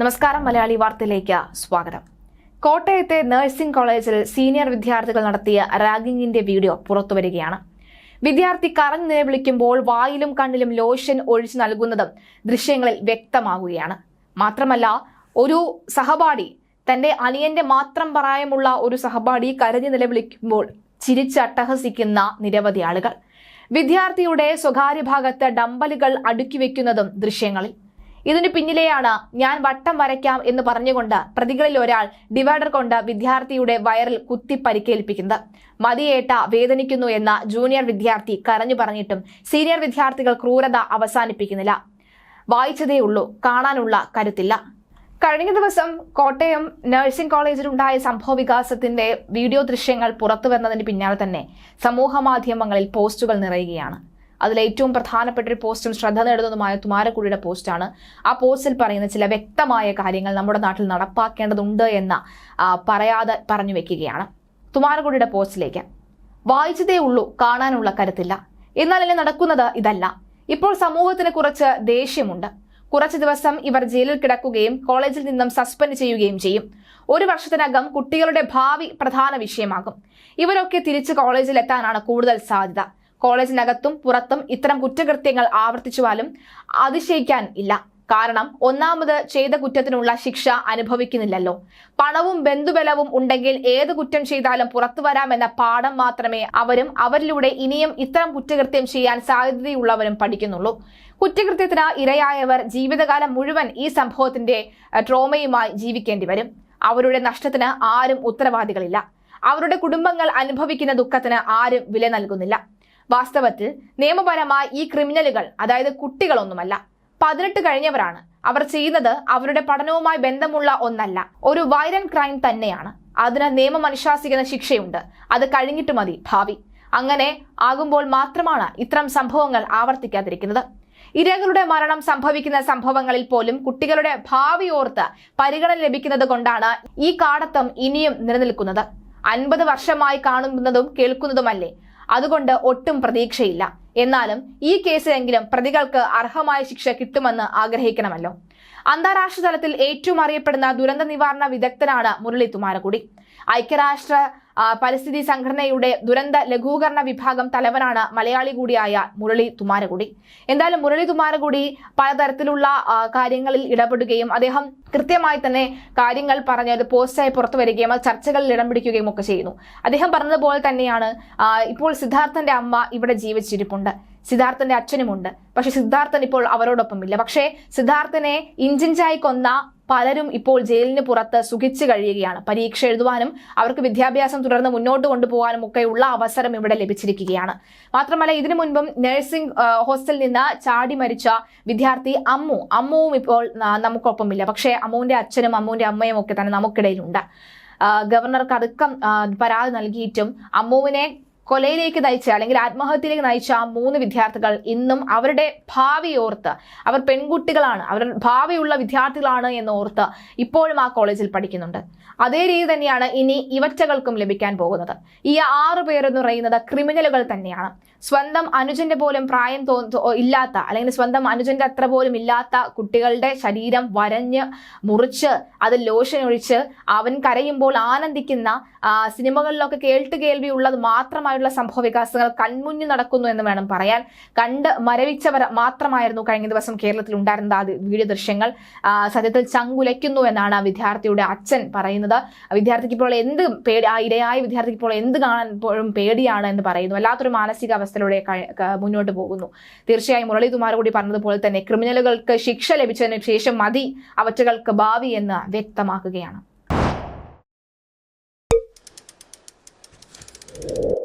നമസ്കാരം മലയാളി വാർത്തയിലേക്ക് സ്വാഗതം. കോട്ടയത്തെ നഴ്സിംഗ് കോളേജിൽ സീനിയർ വിദ്യാർത്ഥികൾ നടത്തിയ റാഗിങ്ങിന്റെ വീഡിയോ പുറത്തുവരികയാണ്. വിദ്യാർത്ഥി കറഞ്ഞു നിലവിളിക്കുമ്പോൾ വായിലും കണ്ണിലും ലോഷൻ ഒഴിച്ചു നൽകുന്നതും ദൃശ്യങ്ങളിൽ വ്യക്തമാകുകയാണ്. മാത്രമല്ല ഒരു സഹപാഠി തന്റെ അനിയന്റെ മാത്രം പ്രായമുള്ള ഒരു സഹപാഠി കരഞ്ഞു നിലവിളിക്കുമ്പോൾ ചിരിച്ചട്ടഹസിക്കുന്ന നിരവധി ആളുകൾ. വിദ്യാർത്ഥിയുടെ സ്വകാര്യ ഭാഗത്ത് ഡമ്പലുകൾ അടുക്കി വെക്കുന്നതും ദൃശ്യങ്ങളിൽ. ഇതിനു പിന്നിലെയാണ് ഞാൻ വട്ടം വരയ്ക്കാം എന്ന് പറഞ്ഞുകൊണ്ട് പ്രതികളിൽ ഒരാൾ ഡിവൈഡർ കൊണ്ട് വിദ്യാർത്ഥിയുടെ വയറിൽ കുത്തി പരിക്കേൽപ്പിക്കുന്നത്. മതിയേട്ട വേദനിക്കുന്നു എന്ന ജൂനിയർ വിദ്യാർത്ഥി കരഞ്ഞു പറഞ്ഞിട്ടും സീനിയർ വിദ്യാർത്ഥികൾ ക്രൂരത അവസാനിപ്പിക്കുന്നില്ല. വായിച്ചതേ ഉള്ളൂ കാണാനുള്ള കരുത്തില്ല. കഴിഞ്ഞ ദിവസം കോട്ടയം നഴ്സിംഗ് കോളേജിലുണ്ടായ സംഭവ വികാസത്തിന്റെ വീഡിയോ ദൃശ്യങ്ങൾ പുറത്തു വന്നതിന് പിന്നാലെ തന്നെ സമൂഹ മാധ്യമങ്ങളിൽ പോസ്റ്റുകൾ നിറയുകയാണ്. അതിൽ ഏറ്റവും പ്രധാനപ്പെട്ട ഒരു പോസ്റ്റും ശ്രദ്ധ നേടുന്നതുമായ തുമാരക്കുഴിയുടെ പോസ്റ്റാണ്. ആ പോസ്റ്റിൽ പറയുന്ന ചില വ്യക്തമായ കാര്യങ്ങൾ നമ്മുടെ നാട്ടിൽ നടപ്പാക്കേണ്ടതുണ്ട് എന്ന പറയാതെ പറഞ്ഞു വെക്കുകയാണ്. തുമാരക്കുഴിയുടെ പോസ്റ്റിലേക്ക് വായിച്ചതേ ഉള്ളൂ കാണാനുള്ള കരുത്തില്ല. എന്നാൽ ഇനി നടക്കുന്നത് ഇതല്ല. ഇപ്പോൾ സമൂഹത്തിന് കുറച്ച് ദേഷ്യമുണ്ട്. കുറച്ച് ദിവസം ഇവർ ജയിലിൽ കിടക്കുകയും കോളേജിൽ നിന്നും സസ്പെൻഡ് ചെയ്യുകയും ചെയ്യും. ഒരു വർഷത്തിനകം കുട്ടികളുടെ ഭാവി പ്രധാന വിഷയമാകും. ഇവരൊക്കെ തിരിച്ച് കോളേജിൽ എത്താനാണ് കൂടുതൽ സാധ്യത. കോളേജിനകത്തും പുറത്തും ഇത്തരം കുറ്റകൃത്യങ്ങൾ ആവർത്തിച്ചുവാലും അതിശയിക്കാൻ ഇല്ല. കാരണം ഒന്നാമത് ചെയ്ത കുറ്റത്തിനുള്ള ശിക്ഷ അനുഭവിക്കുന്നില്ലല്ലോ. പണവും ബന്ധുബലവും ഉണ്ടെങ്കിൽ ഏത് കുറ്റം ചെയ്താലും പുറത്തു വരാമെന്ന പാഠം മാത്രമേ അവരും അവരിലൂടെ ഇനിയും ഇത്തരം കുറ്റകൃത്യം ചെയ്യാൻ സാധ്യതയുള്ളവരും പഠിക്കുന്നുള്ളൂ. കുറ്റകൃത്യത്തിന് ഇരയായവർ ജീവിതകാലം മുഴുവൻ ഈ സംഭവത്തിന്റെ ട്രോമയുമായി ജീവിക്കേണ്ടി വരും. അവരുടെ നഷ്ടത്തിന് ആരും ഉത്തരവാദികളില്ല. അവരുടെ കുടുംബങ്ങൾ അനുഭവിക്കുന്ന ദുഃഖത്തിന് ആരും വില നൽകുന്നില്ല. വാസ്തവത്തിൽ നിയമപരമായി ഈ ക്രിമിനലുകൾ അതായത് കുട്ടികളൊന്നുമല്ല പതിനെട്ട് കഴിഞ്ഞവരാണ്. അവർ ചെയ്യുന്നത് അവരുടെ പഠനവുമായി ബന്ധമുള്ള ഒന്നല്ല ഒരു വൈലന്റ് ക്രൈം തന്നെയാണ്. അതിന് നിയമമനുശാസിക്കുന്ന ശിക്ഷയുണ്ട്. അത് കഴിഞ്ഞിട്ട് മതി ഭാവി. അങ്ങനെ ആകുമ്പോൾ മാത്രമാണ് ഇത്തരം സംഭവങ്ങൾ ആവർത്തിക്കാതിരിക്കുന്നത്. ഇരകളുടെ മരണം സംഭവിക്കുന്ന സംഭവങ്ങളിൽ പോലും കുട്ടികളുടെ ഭാവി ഓർത്ത് പരിഗണന ലഭിക്കുന്നത് കൊണ്ടാണ് ഈ കാടത്തം ഇനിയും നിലനിൽക്കുന്നത്. അൻപത് വർഷമായി കാണുന്നതും കേൾക്കുന്നതുമല്ലേ? അതുകൊണ്ട് ഒട്ടും പ്രതീക്ഷയില്ല. എന്നാലും ഈ കേസിലെങ്കിലും പ്രതികൾക്ക് അർഹമായ ശിക്ഷ കിട്ടുമെന്ന് ആഗ്രഹിക്കണമല്ലോ. അന്താരാഷ്ട്ര തലത്തിൽ ഏറ്റവും അറിയപ്പെടുന്ന ദുരന്ത നിവാരണ വിദഗ്ധനാണ് മുരളി തുമാരകുടി ഐക്യരാഷ്ട്ര പരിസ്ഥിതി സംഘടനയുടെ ദുരന്ത ലഘൂകരണ വിഭാഗം തലവനാണ് മലയാളി കൂടിയായ മുരളി തുമാരകുടി എന്തായാലും മുരളി തുമാരകുടി പലതരത്തിലുള്ള കാര്യങ്ങളിൽ ഇടപെടുകയും അദ്ദേഹം കൃത്യമായി തന്നെ കാര്യങ്ങൾ പറഞ്ഞ് അത് പോസ്റ്റായി പുറത്തു വരികയും അത് ചർച്ചകളിൽ ഇടം പിടിക്കുകയും ഒക്കെ ചെയ്യുന്നു. അദ്ദേഹം പറഞ്ഞതുപോലെ തന്നെയാണ് ഇപ്പോൾ സിദ്ധാർത്ഥന്റെ അമ്മ ഇവിടെ ജീവിച്ചിരിപ്പുണ്ട്. സിദ്ധാർത്ഥന്റെ അച്ഛനുമുണ്ട്. പക്ഷെ സിദ്ധാർത്ഥൻ ഇപ്പോൾ അവരോടൊപ്പം ഇല്ല പക്ഷേ സിദ്ധാർത്ഥനെ ഇഞ്ചിഞ്ചായി കൊന്ന പലരും ഇപ്പോൾ ജയിലിന് പുറത്ത് സുഖിച്ചു കഴിയുകയാണ്. പരീക്ഷ എഴുതുവാനും അവർക്ക് വിദ്യാഭ്യാസം തുടർന്ന് മുന്നോട്ട് കൊണ്ടുപോകാനും ഒക്കെയുള്ള അവസരം ഇവിടെ ലഭിച്ചിരിക്കുകയാണ്. മാത്രമല്ല ഇതിനു മുൻപും നഴ്സിംഗ് ഹോസ്റ്റലിൽ നിന്ന് ചാടി മരിച്ച വിദ്യാർത്ഥി അമ്മു. അമ്മുവും ഇപ്പോൾ നമുക്കൊപ്പമില്ല. പക്ഷേ അമ്മുവിന്റെ അച്ഛനും അമ്മുവിന്റെ അമ്മയും ഒക്കെ തന്നെ നമുക്കിടയിലുണ്ട്. ഗവർണർക്ക് അടക്കം പരാതി നൽകിയിട്ടും അമ്മുവിനെ കൊലയിലേക്ക് നയിച്ച അല്ലെങ്കിൽ ആത്മഹത്യയിലേക്ക് നയിച്ച ആ മൂന്ന് വിദ്യാർത്ഥികൾ ഇന്നും അവരുടെ ഭാവി ഓർത്ത് അവർ പെൺകുട്ടികളാണ് അവർ ഭാവിയുള്ള വിദ്യാർത്ഥികളാണ് എന്ന് ഓർത്ത് ഇപ്പോഴും ആ കോളേജിൽ പഠിക്കുന്നുണ്ട്. അതേ രീതി തന്നെയാണ് ഇനി ഇവറ്റകൾക്കും ലഭിക്കാൻ പോകുന്നത്. ഈ ആറു പേരെന്ന് പറയുന്നത് ക്രിമിനലുകൾ തന്നെയാണ്. സ്വന്തം അനുജന്റെ പോലും പ്രായം തോ ഇല്ലാത്ത അല്ലെങ്കിൽ സ്വന്തം അനുജന്റെ അത്ര പോലും ഇല്ലാത്ത കുട്ടികളുടെ ശരീരം വരഞ്ഞ് മുറിച്ച് അത് ലോഷൻ ഒഴിച്ച് അവൻ കരയുമ്പോൾ ആനന്ദിക്കുന്ന സിനിമകളിലൊക്കെ കേൾട്ട് കേൾവി ഉള്ളത് മാത്രമായുള്ള സംഭവ വികാസങ്ങൾ കൺമുന്നിൽ നടക്കുന്നു എന്ന് വേണം പറയാൻ. കണ്ട് മരവിച്ചവർ മാത്രമായിരുന്നു കഴിഞ്ഞ ദിവസം കേരളത്തിൽ ഉണ്ടായിരുന്ന ആ വീഡിയോ ദൃശ്യങ്ങൾ സത്യത്തിൽ ചങ്കുലയ്ക്കുന്നു എന്നാണ് വിദ്യാർത്ഥിയുടെ അച്ഛൻ പറയുന്നത്. വിദ്യാർത്ഥിക്ക് ഇപ്പോൾ എന്ത് പേടി ആ ഇരയായ വിദ്യാർത്ഥിക്ക് ഇപ്പോൾ എന്ത് കാണാൻ ഇപ്പോഴും പേടിയാണ് എന്ന് പറയുന്നു. വല്ലാത്തൊരു മാനസികാവസ്ഥയിലൂടെ മുന്നോട്ട് പോകുന്നു. തീർച്ചയായും മുരളീകുമാർ കൂടി പറഞ്ഞതുപോലെ തന്നെ ക്രിമിനലുകൾക്ക് ശിക്ഷ ലഭിച്ചതിന് ശേഷം മതി അവറ്റകൾക്ക് ഭാവി എന്ന് വ്യക്തമാക്കുകയാണ്. you